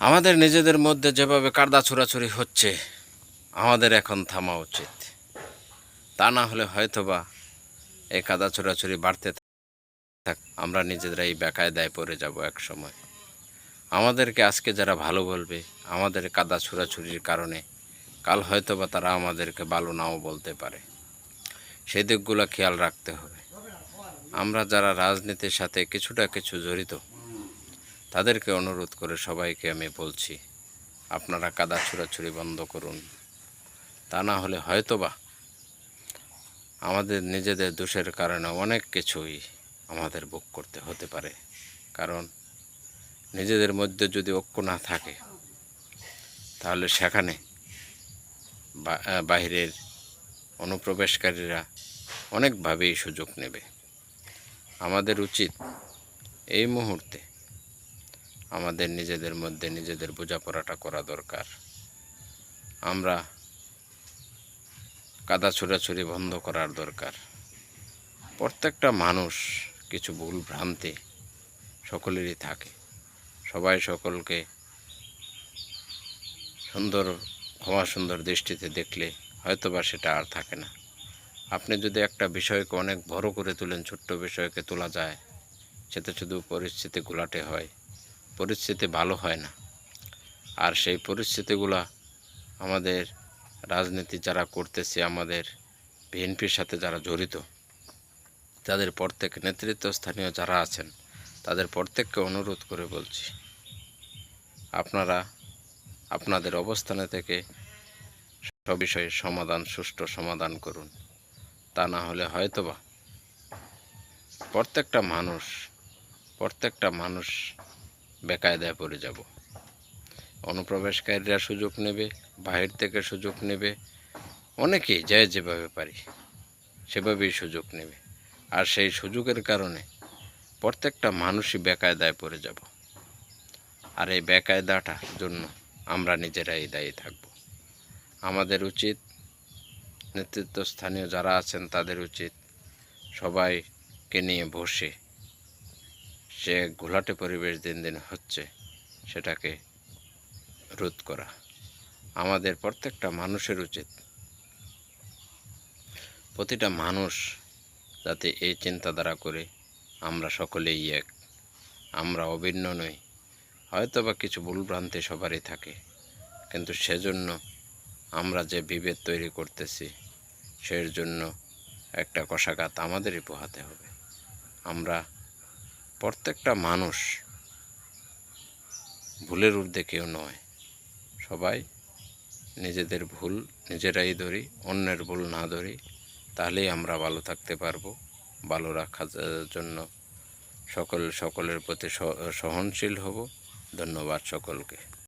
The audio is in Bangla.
আমাদের নিজেদের মধ্যে যেভাবে কারদা ছোড়াছুরি হচ্ছে, আমাদের এখন থামা উচিত। তা না হলে হয়তোবা এই কাদা ছোড়াছুরি বাড়তে থাক, আমরা নিজেরাই বেকায়দায় পড়ে যাব এক সময়। আমাদেরকে আজকে যারা ভালো বলবে, আমাদের কাদা ছোড়াছুরির কারণে কাল হয়তোবা তারা আমাদেরকে ভালো নাও বলতে পারে। সেই দিকগুলো খেয়াল রাখতে হবে। আমরা যারা রাজনীতির সাথে কিছুটা কিছু জড়িত তাদেরকে অনুরোধ করে সবাইকে আমি বলছি, আপনারা কাদা ছুড়াছুরি বন্ধ করুন। তা না হলে হয়তোবা আমাদের নিজেদের দোষের কারণে অনেক কিছুই আমাদের বুক করতে হতে পারে। কারণ নিজেদের মধ্যে যদি ঐক্য না থাকে, তাহলে সেখানে বাহিরের অনুপ্রবেশকারীরা অনেকভাবেই সুযোগ নেবে। আমাদের উচিত এই মুহূর্তে আমাদের নিজেদের মধ্যে নিজেদের বোঝাপড়াটা করা দরকার। আমরা কাদা ছোড়াছুরি বন্ধ করার দরকার। প্রত্যেকটা মানুষ কিছু ভুল ভ্রান্তি সকলেরই থাকে। সবাই সকলকে সুন্দর, ক্ষমা সুন্দর দৃষ্টিতে দেখলে হয়তোবা সেটা আর থাকে না। আপনি যদি একটা বিষয়কে অনেক বড় করে তুলেন, ছোট্ট বিষয়কে তোলা যায়, সেটা শুধু পরিস্থিতি ঘোলাটে হয়। পরিস্থিতি ভালো হয় না। আর সেই পরিস্থিতিগুলো আমাদের রাজনীতি যারা করতেছে, আমাদের বিএনপির সাথে যারা জড়িত, তাদের প্রত্যেক নেতৃত্বস্থানীয় যারা আছেন, তাদের প্রত্যেককে অনুরোধ করে বলছি, আপনারা আপনাদের অবস্থানে থেকে সব বিষয়ে সমাধান, সুষ্ঠু সমাধান করুন। তা না হলে হয়তোবা প্রত্যেকটা মানুষ প্রত্যেকটা মানুষ বেকায়দায় পড়ে যাব। অনুপ্রবেশকারীরা সুযোগ নেবে, বাহির থেকে সুযোগ নেবে, অনেকেই যায় যেভাবে পারি সেভাবেই সুযোগ নেবে। আর সেই সুযোগের কারণে প্রত্যেকটা মানুষই বেকায়দায় পড়ে যাব। আর এই বেকায়দাটার জন্য আমরা নিজেরাই দায়ী থাকব। আমাদের উচিত নেতৃত্বস্থানীয় যারা আছেন তাদের উচিত সবাইকে নিয়ে বসে যে ঘোলাটে পরিবেশ দিন দিন হচ্ছে, সেটাকে রোধ করা আমাদের প্রত্যেকটা মানুষের উচিত। প্রতিটা মানুষ যাতে এই চিন্তাধারা করে আমরা সকলেই এক, আমরা অভিন্ন নই। হয়তো বা কিছু ভুলভ্রান্তি সবারই থাকে, কিন্তু সেজন্য আমরা যে বিভেদ তৈরি করতেছি সেই জন্য একটা কষাঘাত আমাদেরই পোহাতে হবে। আমরা প্রত্যেকটা মানুষ ভুলের ঊর্ধ্বে কেউ নয়। সবাই নিজেদের ভুল নিজেরাই ধরি, অন্যের ভুল না ধরি, তাহলেই আমরা ভালো থাকতে পারব। ভালো রাখার জন্য সকল, সকলের প্রতি সহনশীল হব। ধন্যবাদ সকলকে।